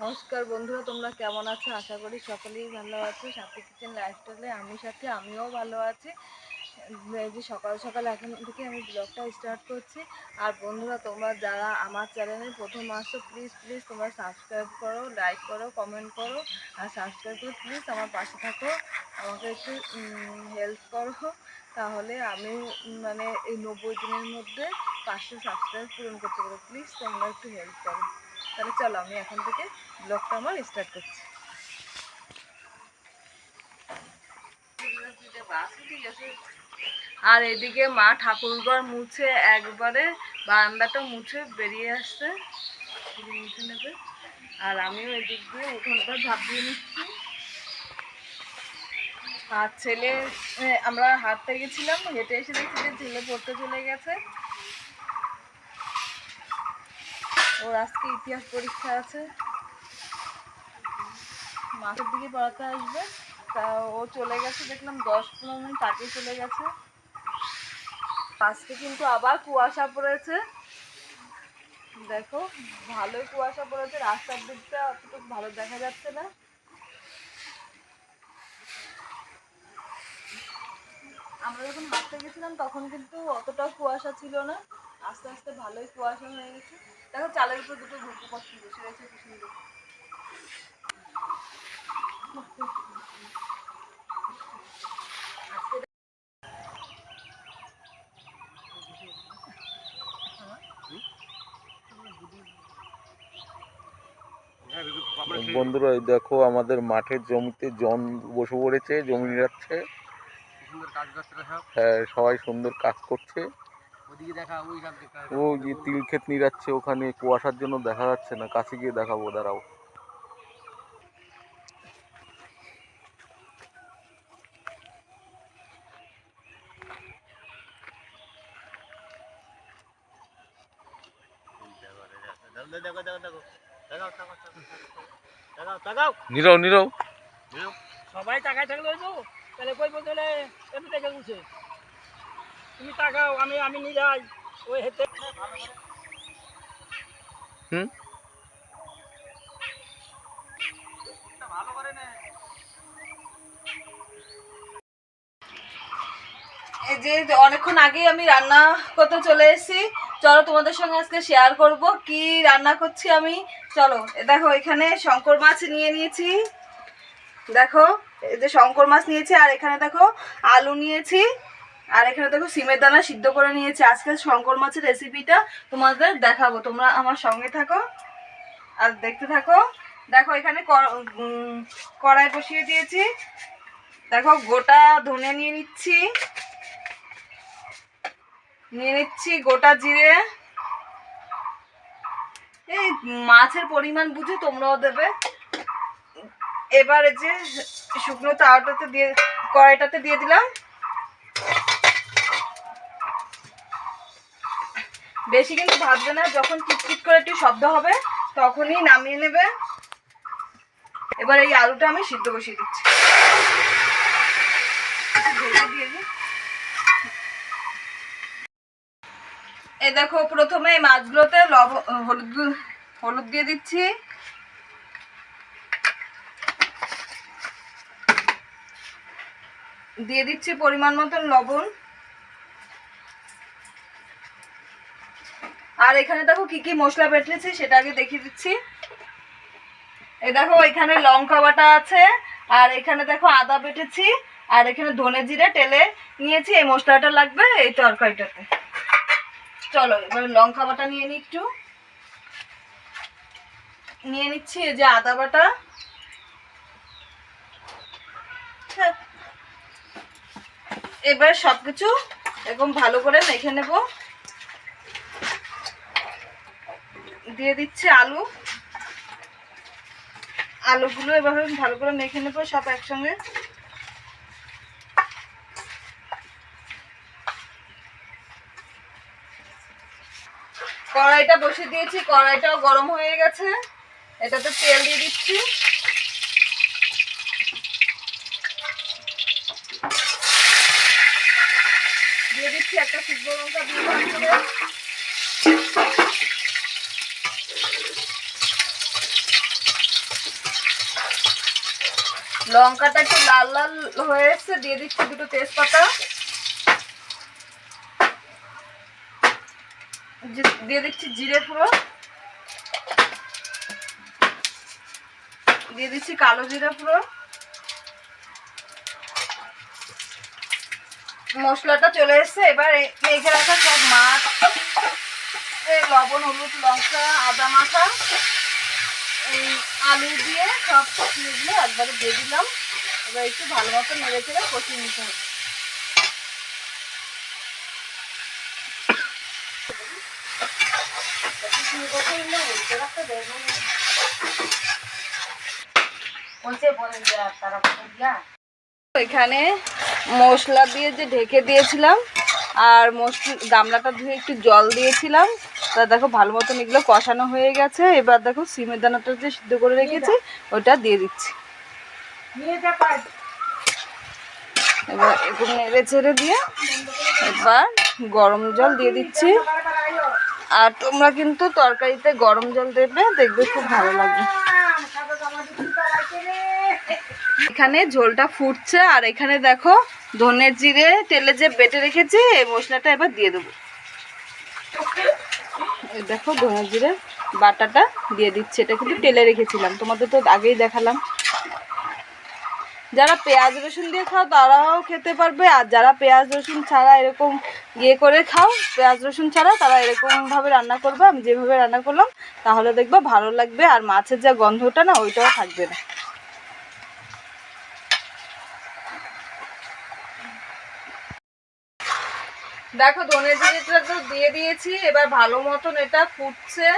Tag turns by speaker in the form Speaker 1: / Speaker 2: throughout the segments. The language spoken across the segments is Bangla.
Speaker 1: নমস্কার বন্ধুরা, তোমরা কেমন আছো? আশা করি সকলেই ভালো আছো। সাথী কিচেন লাইফস্টাইলে আমি সাথে, আমিও ভালো আছি। যে সকাল সকাল এখন থেকে আমি ব্লগটা স্টার্ট করছি। আর বন্ধুরা, তোমরা যারা আমার চ্যানেলে প্রথম আসছো প্লিজ প্লিজ তোমরা সাবস্ক্রাইব করো লাইক করো কমেন্ট করো। আর সাবস্ক্রাইব করে প্লিজ আমার পাশে থাকো। আমাকে একটু হেল্প করো। তাহলে আমি মানে এই নব্বই দিনের মধ্যে পাঁচশো সাবস্ক্রাইব পূরণ করতে পারব। প্লিজ তোমরা একটু হেল্প করো। তাহলে চলো, আমি এখন থেকে ব্লগটা আমার স্টার্ট করছি। আর এদিকে মা ঠাকুরঘর মুছে একবারে বারান্দাটা মুছে বেরিয়ে আসছে। মুছে নেবে। আর আমিও এদিক দিয়ে উঠোনটা ঝাঁপ দিয়ে নিচ্ছি। আর ছেলে আমরা হাঁটতে গেছিলাম, হেঁটে এসে দেখছি যে ছেলে পড়তে চলে গেছে। ওর আজকে ইতিহাস পরীক্ষা আছে। মাসের দিকে পড়াতে আসবে। তা ও চলে গেছে, দেখলাম দশ পনেরো মিনিট আগে চলে গেছে। আজকে কিন্তু আবার কুয়াশা পড়েছে। দেখো ভালোই কুয়াশা পড়েছে, রাস্তার দিকটা অতটুকু ভালো দেখা যাচ্ছে না। আমরা যখন হাঁটতে গেছিলাম, তখন কিন্তু অতটাও কুয়াশা ছিল না। আস্তে আস্তে ভালোই কুয়াশা হয়ে গেছে। চালের উপর দুটো ঘুরতে পাচ্ছি বসে গেছে কি সুন্দর।
Speaker 2: বন্ধুরা দেখো আমাদের মাঠের জমিতে জন বসে পড়েছে জমি নিড়াচ্ছে
Speaker 3: সব।
Speaker 2: হ্যাঁ সবাই সুন্দর কাজ করছে।
Speaker 3: ওদিকে দেখা ওই সব দেখা
Speaker 2: ও যে তিল ক্ষেত নিড়াচ্ছে ওখানে কুয়াশার জন্য দেখা যাচ্ছে না। কাছে গিয়ে দেখাবো দাঁড়াও। নিরাও নিরাও
Speaker 4: সবাই তাকায় থাকলে ওই তো তাহলে কই বলতে হলে? এমনি দেখে উঠছে তুমি তাকাও আমি আমি নিয়ে যাই। ওই হেঁটে
Speaker 2: হুম?
Speaker 1: এই যে অনেকক্ষণ আগেই আমি রান্না করতে চলে এসেছি। চলো তোমাদের সঙ্গে আজকে শেয়ার করব। কি রান্না করছি আমি? চলো এ দেখো এখানে শঙ্কর মাছ নিয়ে নিয়েছি। দেখো এই যে শঙ্কর মাছ নিয়েছি আর এখানে দেখো আলু নিয়েছি। আর এখানে দেখো সিমের দানা সিদ্ধ করে নিয়েছি। আজকে শঙ্কর মাছের রেসিপিটা তোমাদের দেখাবো। তোমরা আমার সঙ্গে থাকো আর দেখতে থাকো। দেখো এখানে কড়াই বসিয়ে দিয়েছি। দেখো গোটা ধনে নিয়ে নিচ্ছি। নিয়ে নিচ্ছি গোটা জিরে। এই মাছের পরিমাণ বুঝে তোমরাও দেবে। এবারে যে শুকনো তাওয়াটাতে দিয়ে কড়াইটাতে দিয়ে দিলাম। বেশি কিন্তু ভাজবে না, যখন টিটটিট করে একটু শব্দ হবে, তখনই নামিয়ে নেবে। এবার এই আলুটা আমি সিদ্ধ বসিয়ে দিচ্ছি। এই দেখো, প্রথমে এই মাছগুলোতে লব, হলুদ হলুদ দিয়ে দিচ্ছি। দিয়ে দিচ্ছি পরিমাণ মতন লবণ। আর এখানে দেখো কি কি মশলা বেটেছি সেটা আগে দেখিয়ে দিচ্ছি। এই দেখো, এখানে লঙ্কা বাটা আছে, আর এখানে দেখো আদা বেটেছি, আর এখানে ধনে জিরে টেলে নিয়েছি, এই মশলাটা লাগবে এই তরকারিটাতে। চলো, এবার লঙ্কা বাটা নিয়ে নিই একটু। নিয়ে নিচ্ছি এই যে আদা বাটা। এবার সবকিছু এরকম ভালো করে মেখে নেব। দিয়ে দিচ্ছি আলু। আলুগুলো এভাবে ভালো করে মেখে নেব সব একসঙ্গে। কড়াইটা বসিয়ে দিয়েছি, কড়াইটাও গরম হয়ে গেছে। এটাতে তেল দিয়ে দিচ্ছি। দিয়ে দিচ্ছি একটা শুকনো লঙ্কা দিয়ে লঙ্কাটা একটু লাল লাল হয়ে এসছে দিয়ে দিচ্ছি দুটো তেজপাতা। দিয়ে দিচ্ছি জিরে পুরো দিয়ে দিচ্ছি কালো জিরে পুরো মশলাটা চলে এসছে, এবার মেখে রাখা সব মাছ। লবণ, হলুদ, লঙ্কা, আদা মাখা। এই আলু দিয়ে সব এগুলো একবারে দিয়ে দিলাম। এবার একটু ভালো মতো নেড়ে চেড়ে কষিয়ে নিতে হবে। এখানে মশলা দিয়ে যে ঢেকে দিয়েছিলাম, আর মশলা গামলাটা ধুয়ে একটু জল দিয়েছিলাম। তা দেখো ভালো মতন এগুলো কষানো হয়ে গেছে। এবার দেখো সিমের দানাটা যে সিদ্ধ করে রেখেছি, ওটা দিয়ে দিচ্ছি। এবার একটু নেড়ে ছেড়ে দিয়ে এবার গরম জল দিয়ে দিচ্ছি। আর তোমরা কিন্তু তরকারিতে গরম জল দেবে, দেখবে খুব ভালো লাগবে এখানে ঝোলটা ফুটছে, আর এখানে দেখো ধনের জিরে তেলে যে বেটে রেখেছি, এই মশলাটা এবার দিয়ে দেবো। দেখো ধনের জিরে বাটাটা দিয়ে দিচ্ছি। এটা কিন্তু তেলে রেখেছিলাম। তোমাদের তো আগেই দেখালাম। যারা পেঁয়াজ, রসুন দিয়ে খাও, তারাও খেতে পারবে। আর যারা পেঁয়াজ, রসুন ছাড়া এরকম ইয়ে করে খাও, পেঁয়াজ, রসুন ছাড়া তারা এরকমভাবে রান্না করবে। আমি যেভাবে রান্না করলাম, তাহলে দেখবে ভালো লাগবে। আর মাছের যা গন্ধটা না, ওইটাও থাকবে না। দেখো, ধনে জিরেটা তো দিয়ে দিয়েছি, এবার ভালো মতন এটা ফুটছে।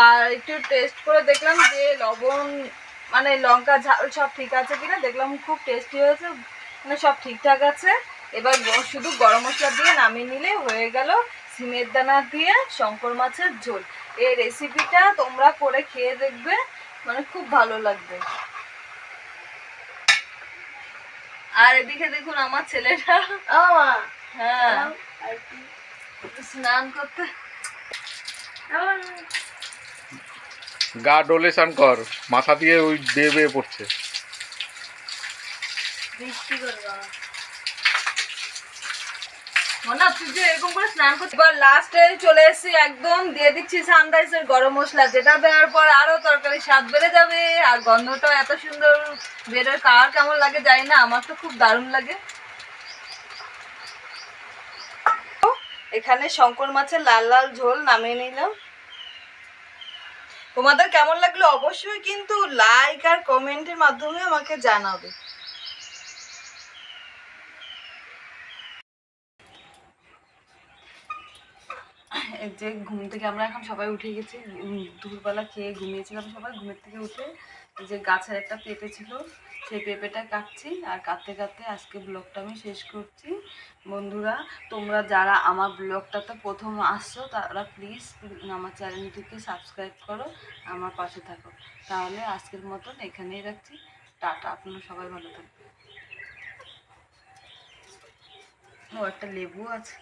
Speaker 1: আর একটু টেস্ট করে দেখলাম যে লবণ মানে লঙ্কা, ঝাল সব ঠিক আছে কিনা, দেখলাম খুব টেস্টি হয়েছে মানে সব ঠিকঠাক আছে। এবার শুধু গরম মশলা দিয়ে নামিয়ে নিলে হয়ে গেল সিমের দানা দিয়ে শঙ্কর মাছের ঝোল। এই রেসিপিটা তোমরা করে খেয়ে দেখবে মানে খুব ভালো লাগবে। আর এদিকে দেখুন আমার ছেলেটা হ্যাঁ। স্নান করতে।
Speaker 2: গা ডোলেশন কর মাথা দিয়ে ওই বেয়ে বেয়ে পড়ছে।
Speaker 1: বৃষ্টি করবে মনে তুই যে এরকম করে স্নান করতে এবার লাস্টে চলে এসেছি একদম দিয়ে দিচ্ছি সানরাইজের গরম মশলা। যেটা দেওয়ার পর আরও তরকারি স্বাদ বেড়ে যাবে। আর গন্ধটা এত সুন্দর বেরোয় কার কেমন লাগে জানি না আমার তো খুব দারুণ লাগে। এখানে শঙ্কর মাছের লাল লাল ঝোল নামিয়ে নিলাম। তোমাদের কেমন লাগল অবশ্যই কিন্তু লাইক আর কমেন্টের মাধ্যমে আমাকে জানাবে। যে ঘুম থেকে আমরা এখন সবাই উঠে গেছি। দুপুরবেলা খেয়ে ঘুমিয়েছিলাম সবাই, ঘুমের থেকে উঠে যে গাছের একটা পেঁপে ছিল। সেই পেঁপেটা কাটছি আর কাটতে কাটতে আজকে ব্লগটা আমি শেষ করছি। বন্ধুরা, তোমরা যারা আমার ব্লগটাতে প্রথম আসছো, তারা প্লিজ আমার চ্যানেলটিকে সাবস্ক্রাইব করো, আমার পাশে থাকো। তাহলে আজকের মতন এখানেই রাখছি। টাটা, আপনারা সবাই ভালো থাকবে ও, একটা লেবু আছে।